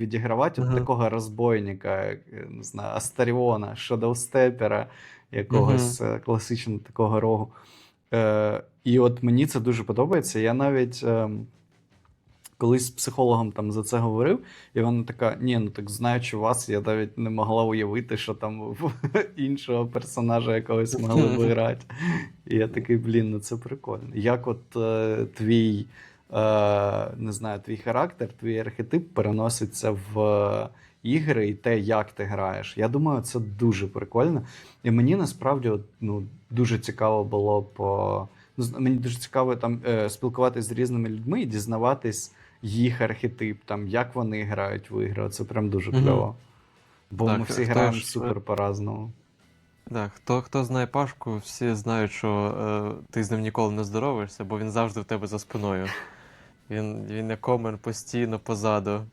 відігравати от такого розбойника, е, не знаю, Астаріона, Шадоустепера, якогось е, класичного такого рогу. Е, і от мені це дуже подобається. Я навіть ем, колись з психологом там за це говорив, і вона така: ні, ну так знаючи вас, я навіть не могла уявити, що там іншого персонажа якогось могли б грати. І я такий, блін, ну це прикольно. Як от е, твій, е, не знаю, твій характер, твій архетип переноситься в е, ігри і те, як ти граєш. Я думаю, це дуже прикольно. І мені насправді ну, дуже цікаво було по. Ну, мені дуже цікаво там е, спілкуватися з різними людьми і дізнаватись їх архетип, там, як вони грають в ігри. Це прям дуже кльово. Бо Так, ми всі граємо ж, е, супер по-разному. Так, хто, хто знає Пашку, всі знають, що е, ти з ним ніколи не здороваєшся, бо він завжди в тебе за спиною. Він, він як комен постійно позаду.